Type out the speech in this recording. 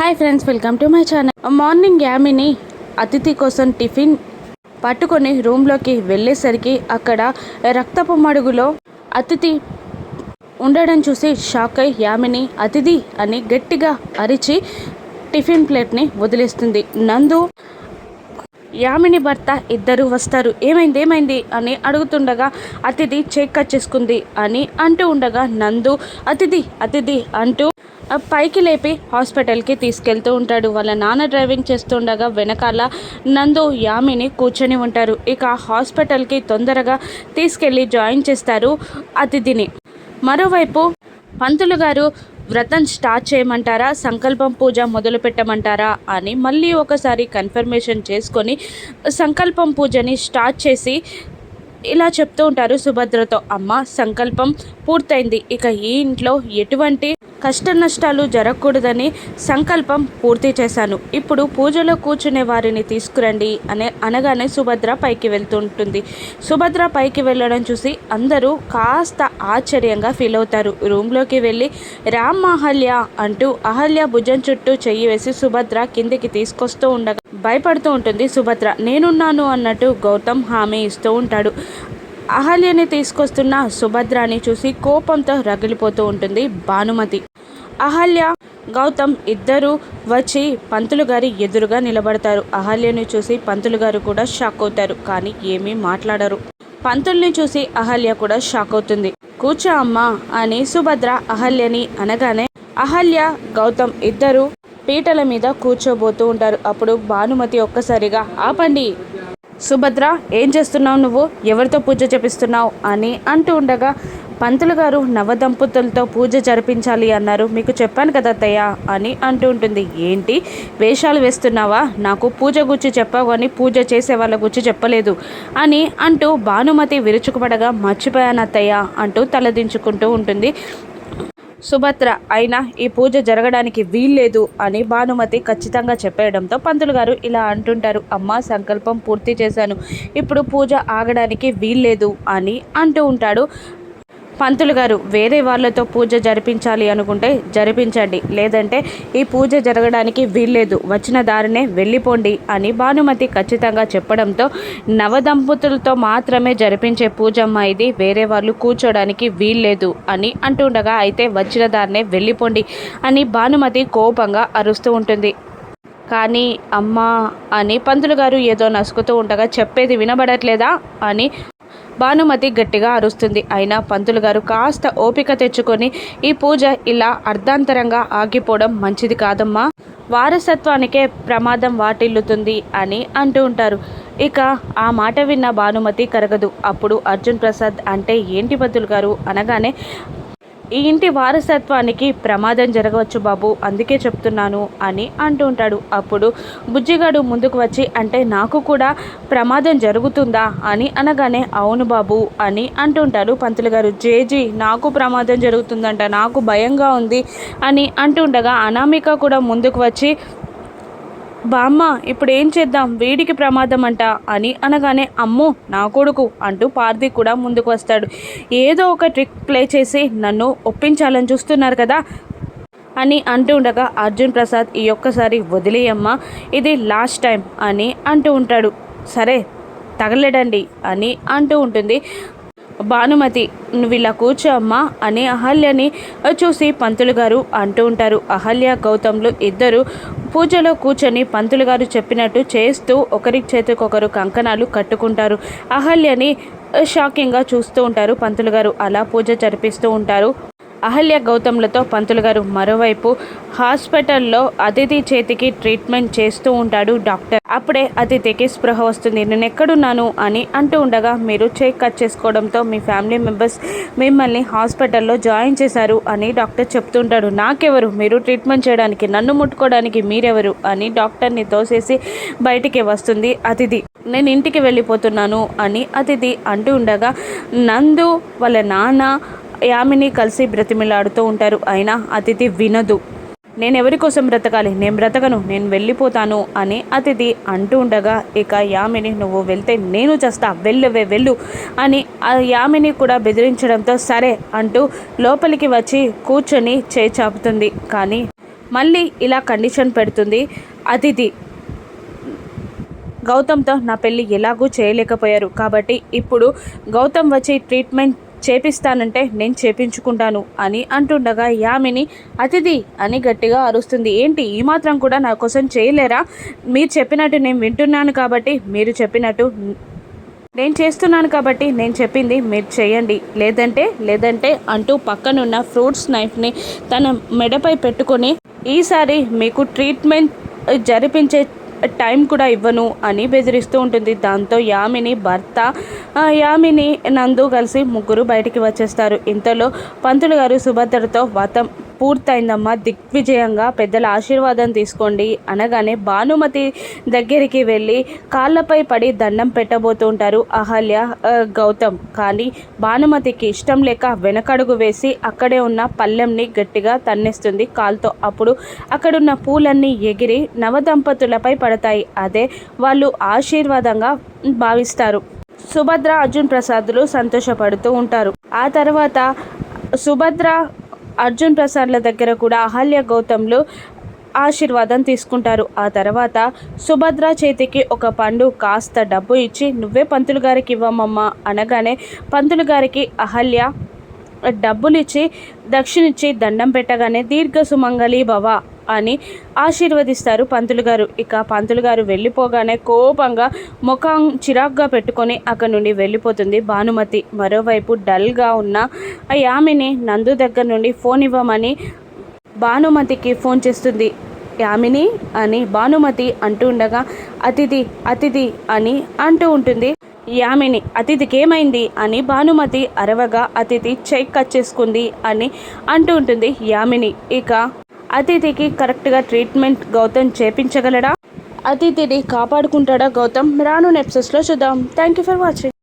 Hi friends welcome to my channel morning Yamini అతిథి కోసం tiffin పట్టుకొని రూమ్లోకి వెళ్ళేసరికి అక్కడ రక్తపు మడుగులో అతిథి ఉండడం చూసి షాక్ అయి యామిని అతిథి అని గట్టిగా అరిచి టిఫిన్ ప్లేట్ని వదిలేస్తుంది నందు యామిని భర్త ఇద్దరు వస్తారు ఏమైంది ఏమైంది అని అడుగుతుండగా అతిథి చేక్ కట్ చేసుకుంది అని అంటూ ఉండగా నందు అతిథి అతిథి అంటూ పైకి లేపి హాస్పిటల్కి తీసుకెళ్తూ ఉంటాడు. వాళ్ళ నాన్న డ్రైవింగ్ చేస్తుండగా వెనకాల నందు యామిని కూర్చొని ఉంటారు. ఇక హాస్పిటల్కి తొందరగా తీసుకెళ్ళి జాయిన్ చేస్తారు అతిథిని. మరోవైపు పంతులు గారు వ్రతం స్టార్ట్ చేయమంటారా? సంకల్పం పూజ మొదలు పెట్టమంటారా? అని మళ్ళీ ఒకసారి కన్ఫర్మేషన్ చేసుకొని సంకల్పం పూజని స్టార్ట్ చేసి ఇలా చెప్తూ ఉంటారు సుభద్రతో. అమ్మ సంకల్పం పూర్తయింది. ఇక ఈ ఇంట్లో ఎటువంటి కష్ట నష్టాలు జరగకూడదని సంకల్పం పూర్తి చేశాను. ఇప్పుడు పూజలో కూర్చునే వారిని తీసుకురండి అనే అనగానే సుభద్ర పైకి వెళ్తుంటుంది. సుభద్ర పైకి వెళ్ళడం చూసి అందరూ కాస్త ఆశ్చర్యంగా ఫీల్ అవుతారు. రూమ్లోకి వెళ్ళి రామ్ అహల్య అంటూ అహల్య భుజం చుట్టూ చెయ్యి వేసి సుభద్ర కిందికి తీసుకొస్తూ ఉండగా భయపడుతూ ఉంటుంది సుభద్ర. నేనున్నాను అన్నట్టు గౌతమ్ హామీ ఇస్తూ ఉంటాడు. అహల్యని తీసుకొస్తున్న సుభద్రాని చూసి కోపంతో రగిలిపోతూ ఉంటుంది భానుమతి. అహల్య గౌతమ్ ఇద్దరూ వచ్చి పంతులు గారి ఎదురుగా నిలబడతారు. అహల్యని చూసి పంతులు గారు కూడా షాక్ అవుతారు కానీ ఏమీ మాట్లాడరు. పంతుల్ని చూసి అహల్య కూడా షాక్ అవుతుంది. కూర్చో అమ్మా అని సుభద్ర అహల్యని అనగానే అహల్య గౌతమ్ ఇద్దరు పీటల మీద కూర్చోబోతూ ఉంటారు. అప్పుడు భానుమతి ఒక్కసారిగా ఆపండి సుభద్ర ఏం చేస్తున్నావు నువ్వు? ఎవరితో పూజ చేపిస్తున్నావు? అని అంటూ ఉండగా పంతులు గారు నవదంపతులతో పూజ జరిపించాలి అన్నారు. మీకు చెప్పాను కదా అత్తయ్య అని అంటూ ఉంటుంది. ఏంటి? వేషాలు వేస్తున్నావా? నాకు పూజ గురించి చెప్పావు అని పూజ చేసే వాళ్ళ గుర్చి చెప్పలేదు అని అంటూ భానుమతి విరుచుకుపడగా మర్చిపోయాను అత్తయ్య అంటూ తలదించుకుంటూ ఉంటుంది. సుభద్ర. అయినా ఈ పూజ జరగడానికి వీల్లేదు అని భానుమతి ఖచ్చితంగా చెప్పేయడంతో పంతులు గారు ఇలా అంటుంటారు. అమ్మ సంకల్పం పూర్తి చేశాను. ఇప్పుడు పూజ ఆగడానికి వీల్లేదు అని అంటూ ఉంటాడు. పంతులు గారు వేరే వాళ్ళతో పూజ జరిపించాలి అనుకుంటే జరిపించండి. లేదంటే ఈ పూజ జరగడానికి వీల్లేదు. వచ్చిన దారినే వెళ్ళిపోండి అని భానుమతి ఖచ్చితంగా చెప్పడంతో నవదంపతులతో మాత్రమే జరిపించే పూజమ్మ ఇది వేరే వాళ్ళు కూర్చోడానికి వీల్లేదు అని అంటుండగా అయితే వచ్చిన దారినే వెళ్ళిపోండి అని భానుమతి కోపంగా అరుస్తూ ఉంటుంది. కానీ అమ్మా అని పంతులు గారు ఏదో నసుకుతూ ఉండగా చెప్పేది వినబడట్లేదా అని భానుమతి గట్టిగా అరుస్తుంది. అయినా పంతులు గారు కాస్త ఓపిక తెచ్చుకొని ఈ పూజ ఇలా అర్ధాంతరంగా ఆగిపోవడం మంచిది కాదమ్మా. వారసత్వానికే ప్రమాదం వాటిల్లుతుంది అని అంటూ ఉంటారు. ఇక ఆ మాట విన్న భానుమతి కరగదు. అప్పుడు అర్జున్ ప్రసాద్ అంటే ఏంటి పంతులు గారు? అనగానే ఈ ఇంటి వారసత్వానికి ప్రమాదం జరగవచ్చు బాబు అందుకే చెప్తున్నాను అని అంటూ ఉంటాడు. అప్పుడు బుజ్జిగాడు ముందుకు వచ్చి అంటే నాకు కూడా ప్రమాదం జరుగుతుందా అని అనగానే అవును బాబు అని అంటుంటాడు పంతులు గారు. జేజీ నాకు ప్రమాదం జరుగుతుందంట నాకు భయంగా ఉంది అని అంటుండగా అనామిక కూడా ముందుకు వచ్చి బామ్మ ఇప్పుడు ఏం చేద్దాం? వీడికి ప్రమాదం అంట అని అనగానే అమ్మో నా కొడుకు అంటూ పార్థి కూడా ముందుకు వస్తాడు. ఏదో ఒక ట్రిక్ ప్లే చేసి నన్ను ఒప్పించాలని చూస్తున్నారు కదా అని అంటూ ఉండగా అర్జున్ ప్రసాద్ ఈ ఒక్కసారి వదిలేయమ్మా ఇది లాస్ట్ టైం అని అంటూ ఉంటాడు. సరే తగలడండి అని అంటూ ఉంటుంది. భానుమతి నువ్వు ఇలా కూర్చోమ్మా అని అహల్యని చూసి పంతులు గారు అంటూ ఉంటారు. అహల్య గౌతమ్లు ఇద్దరు పూజలో కూర్చొని పంతులు గారు చెప్పినట్టు చేస్తూ ఒకరి చేతికొకరు కంకణాలు కట్టుకుంటారు. అహల్యని షాకింగ్గా చూస్తూ ఉంటారు పంతులు గారు. అలా పూజ జరిపిస్తూ ఉంటారు. అహల్య గౌతమ్లతో పంతులు గారు మరోవైపు హాస్పిటల్లో అతిథి చేతికి ట్రీట్మెంట్ చేస్తూ ఉంటాడు డాక్టర్. అప్పుడే అతిథికి స్పృహ వస్తుంది. నేను ఎక్కడున్నాను? అని అంటూ ఉండగా మీరు చేక్ కట్ చేసుకోవడంతో మీ ఫ్యామిలీ మెంబర్స్ మిమ్మల్ని హాస్పిటల్లో జాయిన్ చేశారు అని డాక్టర్ చెప్తుంటాడు. నాకెవరు? మీరు ట్రీట్మెంట్ చేయడానికి నన్ను ముట్టుకోవడానికి మీరెవరు? అని డాక్టర్ని తోసేసి బయటికి వస్తుంది అతిథి. నేను ఇంటికి వెళ్ళిపోతున్నాను అని అతిథి అంటూ ఉండగా నందు వాళ్ళ నాన్న యామిని కలిసి బ్రతిమిలాడుతూ ఉంటారు. అయినా అతిథి వినదు. నేను ఎవరి కోసం బ్రతకాలి? నేను బ్రతకను. నేను వెళ్ళిపోతాను అని అతిథి అంటూ ఉండగా ఇక యామిని నువ్వు వెళ్తే నేను చేస్తా. వెళ్ళవే వెళ్ళు అని ఆ యామిని కూడా బెదిరించడంతో సరే అంటూ లోపలికి వచ్చి కూర్చొని చేచాపుతుంది కానీ మళ్ళీ ఇలా కండిషన్ పెడుతుంది. అతిథి గౌతమ్తో నా పెళ్ళి ఎలాగూ చేయలేకపోయారు. కాబట్టి ఇప్పుడు గౌతమ్ వచ్చి ట్రీట్మెంట్ చేపిస్తానంటే నేను చేపించుకుంటాను అని అంటుండగా యామిని అతిథి అని గట్టిగా అరుస్తుంది. ఏంటి? ఈ మాత్రం కూడా నా కోసం చేయలేరా? మీరు చెప్పినట్టు నేను వింటున్నాను కాబట్టి మీరు చెప్పినట్టు నేను చేస్తున్నాను కాబట్టి నేను చెప్పింది మీరు చేయండి. లేదంటే లేదంటే అంటూ పక్కనున్న ఫ్రూట్స్ నైఫ్ని తన మెడపై పెట్టుకొని ఈసారి మీకు ట్రీట్మెంట్ జరిపించే టైం కూడా ఇవ్వను అని బెదిరిస్తూ ఉంటుంది. దాంతో యామిని భర్త యామిని నందు కలిసి ముగ్గురు బయటికి వచ్చేస్తారు. ఇంతలో పంతులు గారు సుభద్రతో వతం పూర్తయిందమ్మా. దిగ్విజయంగా పెద్దల ఆశీర్వాదం తీసుకోండి అనగానే భానుమతి దగ్గరికి వెళ్ళి కాళ్ళపై పడి దండం పెట్టబోతూ ఉంటారు అహల్య గౌతమ్. కానీ భానుమతికి ఇష్టం లేక వెనకడుగు వేసి అక్కడే ఉన్న పళ్ళెంని గట్టిగా తన్నేస్తుంది కాల్తో. అప్పుడు అక్కడున్న పూలన్నీ ఎగిరి నవదంపతులపై పడతాయి. అదే వాళ్ళు ఆశీర్వాదంగా భావిస్తారు. సుభద్ర అర్జున్ ప్రసాదులు సంతోషపడుతూ ఉంటారు. ఆ తర్వాత సుభద్ర అర్జున్ ప్రసాద్ల దగ్గర కూడా అహల్య గౌతమ్లు ఆశీర్వాదం తీసుకుంటారు. ఆ తర్వాత సుభద్ర చేతికి ఒక పండు కాస్త డబ్బు ఇచ్చి నువ్వే పంతులు గారికి ఇవ్వమమ్మా అనగానే పంతులు గారికి అహల్య డబ్బులు ఇచ్చి దక్షిణిచ్చి దండం పెట్టగానే దీర్ఘ సుమంగళి భవ అని ఆశీర్వదిస్తారు. పంతులు గారు ఇక పంతులు గారు వెళ్ళిపోగానే కోపంగా ముఖం చిరాగ్గా పెట్టుకొని అక్కడి నుండి వెళ్ళిపోతుంది. భానుమతి మరోవైపు డల్గా ఉన్న ఆ యామిని నందు దగ్గర నుండి ఫోన్ ఇవ్వమని భానుమతికి ఫోన్ చేస్తుంది. యామిని అని భానుమతి అంటూ ఉండగా అతిథి అతిథి అని అంటూ ఉంటుంది. యామిని అతిథికి ఏమైంది అని భానుమతి అరవగా అతిథి చెక్ కట్ చేసుకుంది అని అంటూ ఉంటుంది. యామిని ఇక అతిథికి కరెక్ట్గా ట్రీట్మెంట్ గౌతమ్ చేపించగలడా? అతిథిని కాపాడుకుంటాడా గౌతమ్? రాను నెప్సెస్లో చూద్దాం. Thank you for watching.